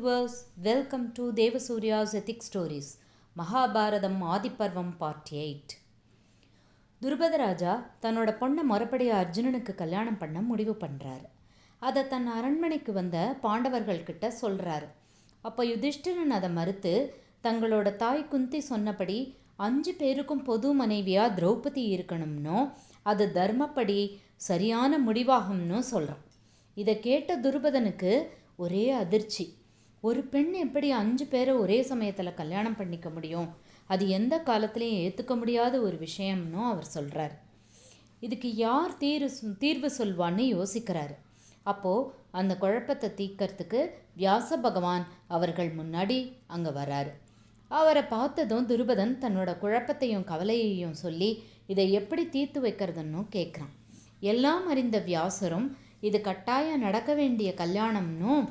Viewers welcome to Devasuryas ethic stories Mahabharatam Adiparvam part eight Drupadaraja தன்னோட பொண்ணை மறுபடியும் அர்ஜுனனுக்கு கல்யாணம் பண்ண முடிவு பண்ணுறாரு அதை தன் அரண்மனைக்கு வந்த பாண்டவர்கள்கிட்ட சொல்கிறாரு அப்போ யுதிஷ்டிரன் அதை மறுத்து தங்களோட தாய் குந்தி சொன்னபடி அஞ்சு பேருக்கும் பொது மனைவியாக திரௌபதி இருக்கணும்னோ அது தர்மப்படி சரியான முடிவாகும்னு சொல்கிறான் இதை கேட்ட துருபதனுக்கு ஒரே அதிர்ச்சி. ஒரு பெண் எப்படி அஞ்சு பேரை ஒரே சமயத்தில் கல்யாணம் பண்ணிக்க முடியும்? அது எந்த காலத்துலேயும் ஏற்றுக்க முடியாத ஒரு விஷயம்னு அவர் சொல்கிறார் இதுக்கு யார் தீர்வு தீர்வு சொல்வான்னு யோசிக்கிறாரு. அப்போது அந்த குழப்பத்தை தீர்க்கறதுக்கு வியாச பகவான் அவர்கள் முன்னாடி அங்கே வராரு அவரை பார்த்ததும் துருபதன் தன்னோட குழப்பத்தையும் கவலையையும் சொல்லி இதை எப்படி தீர்த்து வைக்கிறதுன்னு கேட்குறான் எல்லாம் அறிந்த வியாசரும் இது கட்டாயம் நடக்க வேண்டிய கல்யாணம்னும்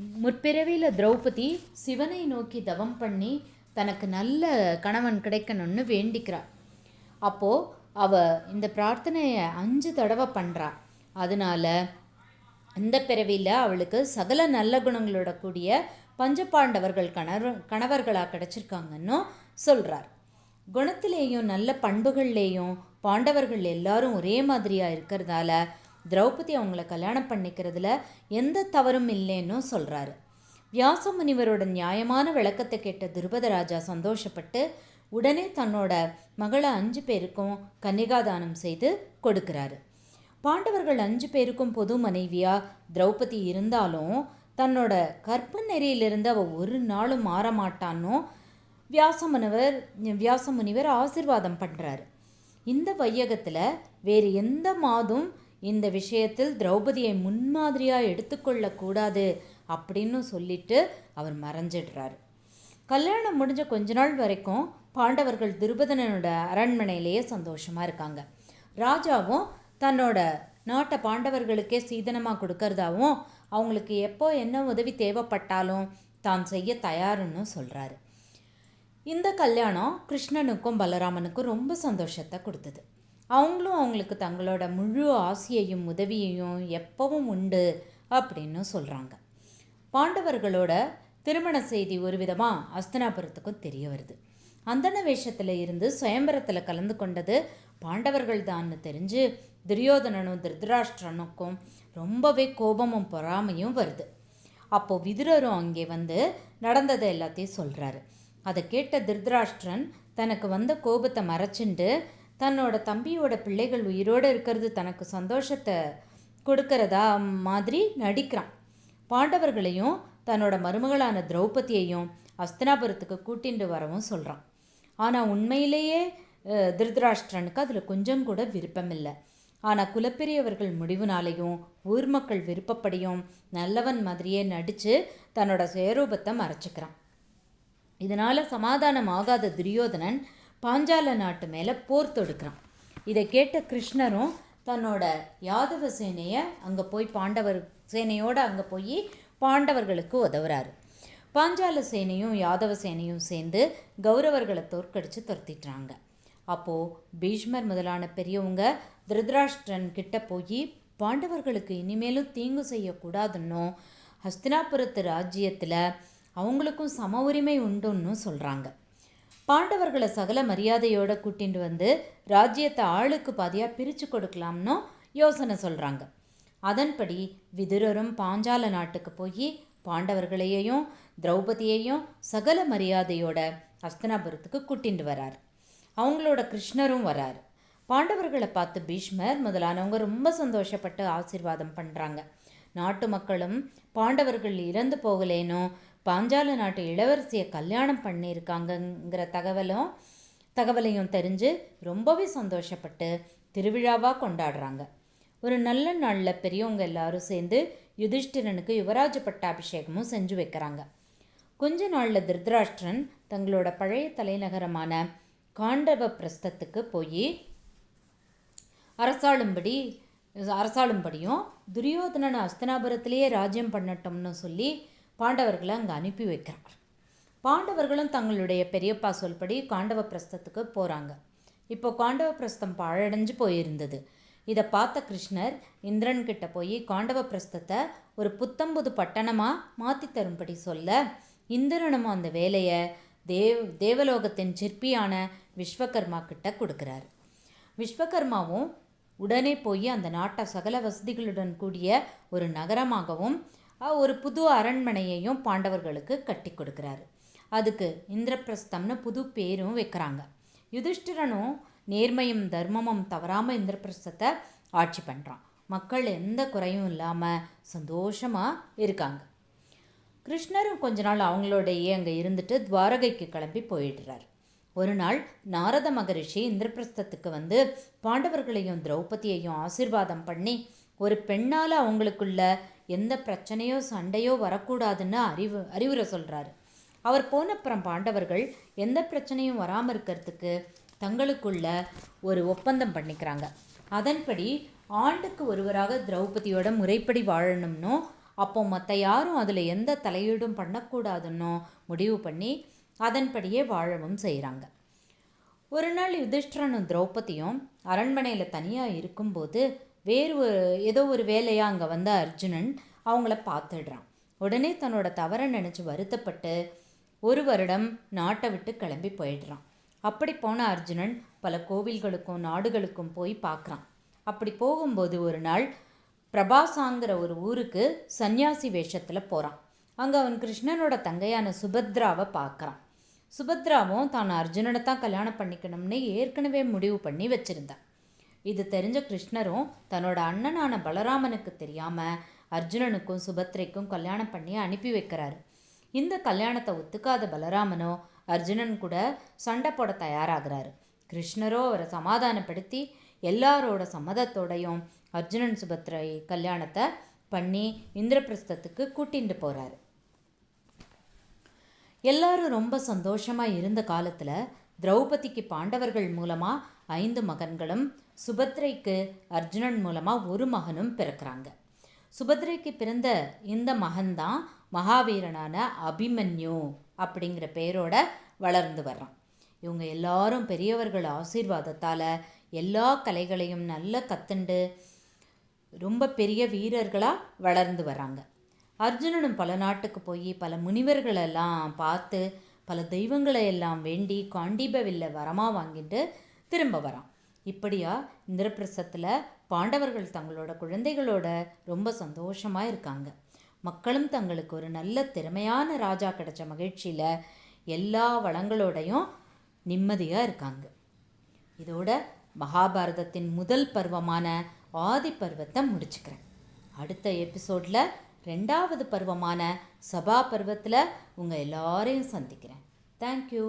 முற்பிறவியில் திரௌபதி சிவனை நோக்கி தவம் பண்ணி தனக்கு நல்ல கணவன் கிடைக்கணும்னு வேண்டிக்கிறாள் அப்போது அவ இந்த பிரார்த்தனையை அஞ்சு தடவை பண்ணுறா அதனால இந்த பிறவியில் அவளுக்கு சகல நல்ல குணங்களோட கூடிய பஞ்சபாண்டவர்கள் கணவர் கணவர்களாக கிடச்சிருக்காங்கன்னு சொல்கிறார் குணத்திலேயும் நல்ல பண்புகள்லேயும் பாண்டவர்கள் எல்லாரும் ஒரே மாதிரியாக இருக்கிறதால திரௌபதி அவங்கள கல்யாணம் பண்ணிக்கிறதுல எந்த தவறும் இல்லைன்னு சொல்கிறாரு வியாச முனிவரோட நியாயமான விளக்கத்தை கேட்ட துருபதராஜா சந்தோஷப்பட்டு உடனே தன்னோட மகளை அஞ்சு பேருக்கும் கன்னிகாதானம் செய்து கொடுக்கிறாரு. பாண்டவர்கள் அஞ்சு பேருக்கும் பொது மனைவியாக திரௌபதி இருந்தாலும் தன்னோட கற்ப நெறியிலிருந்து அவள் ஒரு நாளும் மாற மாட்டான்னு வியாசமுனிவர் வியாசமுனிவர் ஆசிர்வாதம் பண்ணுறாரு இந்த வையகத்தில் வேறு எந்த மாதும் இந்த விஷயத்தில் திரௌபதியை முன்மாதிரியாக எடுத்துக்கொள்ளக்கூடாது அப்படின்னு சொல்லிட்டு அவர் மறைஞ்சிடுறாரு. கல்யாணம் முடிஞ்ச கொஞ்ச நாள் வரைக்கும் பாண்டவர்கள் துருபதனனோட அரண்மனையிலேயே சந்தோஷமாக இருக்காங்க. ராஜாவும் தன்னோட நாட்டை பாண்டவர்களுக்கே சீதனமாக கொடுக்கறதாவும் அவங்களுக்கு எப்போ என்ன உதவி தேவைப்பட்டாலும் தான் செய்ய தயாருன்னு சொல்கிறாரு இந்த கல்யாணம் கிருஷ்ணனுக்கும் பலராமனுக்கும் ரொம்ப சந்தோஷத்தை கொடுத்தது. அவங்களும் அவங்களுக்கு தங்களோட முழு ஆசையையும் உதவியையும் எப்பவும் உண்டு அப்படின்னு சொல்கிறாங்க பாண்டவர்களோட திருமண செய்தி ஒரு விதமாக அஸ்தனாபுரத்துக்கும் தெரிய வருது. அந்தன வேஷத்தில் இருந்து சுயம்பரத்தில் கலந்து கொண்டது பாண்டவர்கள் தான்னு தெரிஞ்சு துரியோதனனும் திருதராஷ்டிரனுக்கும் ரொம்பவே கோபமும் பொறாமையும் வருது. அப்போது விதுரரும் அங்கே வந்து நடந்ததை எல்லாத்தையும் சொல்கிறாரு அதை கேட்ட திருதராஷ்டிரன் தனக்கு வந்த கோபத்தை மறைச்சிண்டு தன்னோட தம்பியோட பிள்ளைகள் உயிரோடு இருக்கிறது தனக்கு சந்தோஷத்தை கொடுக்கறதா மாதிரி நடிக்கிறான். பாண்டவர்களையும் தன்னோட மருமகளான திரௌபதியையும் அஸ்தனாபுரத்துக்கு கூட்டிட்டு வரவும் சொல்கிறான் ஆனால் உண்மையிலேயே திருதராஷ்டிரனுக்கு அதில் கொஞ்சம் கூட விருப்பமில்லை. ஆனால் குலப்பெரியவர்கள் முடிவுனாலையும் ஊர் மக்கள் விருப்பப்படியும் நல்லவன் மாதிரியே நடித்து தன்னோட சுயரூபத்தை மறைச்சிக்கிறான். இதனால் சமாதானம் ஆகாத துரியோதனன் பாஞ்சால நாட்டு மேலே போர் தொடுக்கிறான். இதை கேட்ட கிருஷ்ணரும் தன்னோட யாதவ சேனையை அங்கே போய் பாண்டவர் சேனையோடு அங்கே போய் பாண்டவர்களுக்கு உதவுறாரு. பாஞ்சால சேனையும் யாதவ சேனையும் சேர்ந்து கௌரவர்களை தோற்கடித்து துரத்திட்டுறாங்க அப்போது பீஷ்மர் முதலான பெரியவங்க திருதராஷ்டிரன் கிட்ட போய் பாண்டவர்களுக்கு இனிமேலும் தீங்கு செய்யக்கூடாதுன்னும் ஹஸ்தினாபுரத்து ராஜ்யத்தில் அவங்களுக்கும் சம உரிமை உண்டுன்னு சொல்கிறாங்க பாண்டவர்களை சகல மரியாதையோட கூட்டிட்டு வந்து ராஜ்யத்தை ஆளுக்கு பாதியாக பிரித்து கொடுக்கலாம்னு யோசனை சொல்கிறாங்க அதன்படி விதுரரும் பாஞ்சால நாட்டுக்கு போய் பாண்டவர்களையையும் திரௌபதியையும் சகல மரியாதையோட அஸ்தனாபுரத்துக்கு கூட்டிட்டு வரார். அவங்களோட கிருஷ்ணரும் வரார். பாண்டவர்களை பார்த்து பீஷ்மர் முதலானவங்க ரொம்ப சந்தோஷப்பட்டு ஆசீர்வாதம் பண்ணுறாங்க நாட்டு மக்களும் பாண்டவர்கள் இறந்து போகலேனோ பாஞ்சால நாட்டு இளவரசியை கல்யாணம் பண்ணியிருக்காங்கங்கிற தகவலும் தகவலையும் தெரிஞ்சு ரொம்பவே சந்தோஷப்பட்டு திருவிழாவாக கொண்டாடுறாங்க. ஒரு நல்ல நாளில் பெரியவங்க எல்லாரும் சேர்ந்து யுதிஷ்டிரனுக்கு யுவராஜ பட்டாபிஷேகமும் செஞ்சு வைக்கிறாங்க. கொஞ்ச நாளில் திருதராஷ்டிரன் தங்களோட பழைய தலைநகரமான காண்டவ பிரஸ்தத்துக்கு போய் அரசாளும்படி அரசாளும்படியும் துரியோதனன் அஸ்தனாபுரத்திலேயே ராஜ்யம் பண்ணட்டும்னு சொல்லி பாண்டவர்களை அங்கே அனுப்பி வைக்கிறார். பாண்டவர்களும் தங்களுடைய பெரியப்பா சொல்படி காண்டவ பிரஸ்தத்துக்கு போகிறாங்க இப்போ காண்டவ பிரஸ்தம் பாழடைஞ்சு போயிருந்தது. இதை பார்த்த கிருஷ்ணர் இந்திரன்கிட்ட போய் காண்டவ பிரஸ்தத்தை ஒரு புத்தம்புது பட்டணமாக மாற்றி தரும்படி சொல்ல இந்திரனும் அந்த வேலையை தேவ் தேவலோகத்தின் சிற்பியான விஸ்வகர்மா கிட்ட கொடுக்குறாரு. விஸ்வகர்மாவும் உடனே போய் அந்த நாட்டை சகல வசதிகளுடன் கூடிய ஒரு நகரமாகவும் ஒரு புது அரண்மனையையும் பாண்டவர்களுக்கு கட்டி கொடுக்குறாரு. அதுக்கு இந்திரபிரஸ்தம்னு புது பேரும் வைக்கிறாங்க. யுதிஷ்டிரனும் நேர்மையும் தர்மமும் தவறாமல் இந்திரபிரஸ்தத்தை ஆட்சி பண்ணுறான் மக்கள் எந்த குறையும் இல்லாமல் சந்தோஷமாக இருக்காங்க. கிருஷ்ணரும் கொஞ்ச நாள் அவங்களோடையே அங்கே இருந்துட்டு துவாரகைக்கு கிளம்பி போயிடுறார். ஒரு நாள் நாரத மகரிஷி இந்திரபிரஸ்தத்துக்கு வந்து பாண்டவர்களையும் திரௌபதியையும் ஆசீர்வாதம் பண்ணி ஒரு பெண்ணால் அவங்களுக்குள்ள எந்த பிரச்சனையோ சண்டையோ வரக்கூடாதுன்னு அறிவு அறிவுரை சொல்கிறாரு அவர் போனப்புறம் பாண்டவர்கள் எந்த பிரச்சனையும் வராமல் இருக்கிறதுக்கு தங்களுக்குள்ள ஒரு ஒப்பந்தம் பண்ணிக்கிறாங்க. அதன்படி ஆண்டுக்கு ஒருவராக திரௌபதியோட முறைப்படி வாழணும்னோ அப்போ மற்ற யாரும் அதில் எந்த தலையீடும் பண்ணக்கூடாதுன்னோ முடிவு பண்ணி அதன்படியே வாழவும் செய்கிறாங்க ஒரு நாள் யுதிஷ்டிரனும் திரௌபதியும் அரண்மனையில் தனியாக இருக்கும்போது வேறு ஒரு ஏதோ ஒரு வேலையாக அங்கே வந்த அர்ஜுனன் அவங்கள பார்த்துடுறான். உடனே தன்னோட தவறை நினச்சி வருத்தப்பட்டு ஒரு வருடம் நாட்டை விட்டு கிளம்பி போயிடுறான். அப்படி போன அர்ஜுனன் பல கோவில்களுக்கும் நாடுகளுக்கும் போய் பார்க்குறான். அப்படி போகும்போது ஒரு நாள் பிரபாசாங்கிற ஒரு ஊருக்கு சந்நியாசி வேஷத்தில் போகிறான் அங்கே அவன் கிருஷ்ணனோட தங்கையான சுபத்ராவை பார்க்குறான். சுபத்ராவும் தான் அர்ஜுனனை தான் கல்யாணம் பண்ணிக்கணும்னு ஏற்கனவே முடிவு பண்ணி வச்சுருந்தான். இது தெரிஞ்ச கிருஷ்ணரும் தன்னோட அண்ணனான பலராமனுக்கு தெரியாமல் அர்ஜுனனுக்கும் சுபத்ரைக்கும் கல்யாணம் பண்ணி அனுப்பி வைக்கிறாரு. இந்த கல்யாணத்தை ஒத்துக்காத பலராமனோ அர்ஜுனன் கூட சண்டை போட தயாராகிறாரு. கிருஷ்ணரோ அவரை சமாதானப்படுத்தி எல்லாரோட சம்மதத்தோடையும் அர்ஜுனன் சுபத்ரை கல்யாணத்தை பண்ணி இந்திரபிரஸ்தத்துக்கு கூட்டிட்டு போகிறாரு எல்லாரும் ரொம்ப சந்தோஷமாக இருந்த காலத்தில் திரௌபதிக்கு பாண்டவர்கள் மூலமாக ஐந்து மகன்களும் சுபத்ரைக்கு அர்ஜுனன் மூலமாக ஒரு மகனும் பிறக்கிறாங்க. சுபத்ரைக்கு பிறந்த இந்த மகன்தான் மகாவீரனான அபிமன்யு அப்படிங்கிற பெயரோட வளர்ந்து வர்றான். இவங்க எல்லாரும் பெரியவர்கள் ஆசீர்வாதத்தால் எல்லா கலைகளையும் நல்லா கத்துண்டு ரொம்ப பெரிய வீரர்களாக வளர்ந்து வராங்க அர்ஜுனனும் பல நாட்டுக்கு போய் பல முனிவர்களெல்லாம் பார்த்து பல தெய்வங்களை எல்லாம் வேண்டி காண்டீபவில்ல வரமாக வாங்கிட்டு திரும்ப வரான். இப்படியா இந்திரபிரசத்தில் பாண்டவர்கள் தங்களோட குழந்தைகளோட ரொம்ப சந்தோஷமாக இருக்காங்க. மக்களும் தங்களுக்கு ஒரு நல்ல திறமையான ராஜா கிடைச்ச மகிழ்ச்சியில் எல்லா வளங்களோடையும் நிம்மதியாக இருக்காங்க. இதோட மகாபாரதத்தின் முதல் பருவமான ஆதி பருவத்தை முடிச்சுக்கிறேன். அடுத்த எபிசோடில் ரெண்டாவது பருவமான சபா பருவத்தில் உங்கள் எல்லாரையும் சந்திக்கிறேன். தேங்க்யூ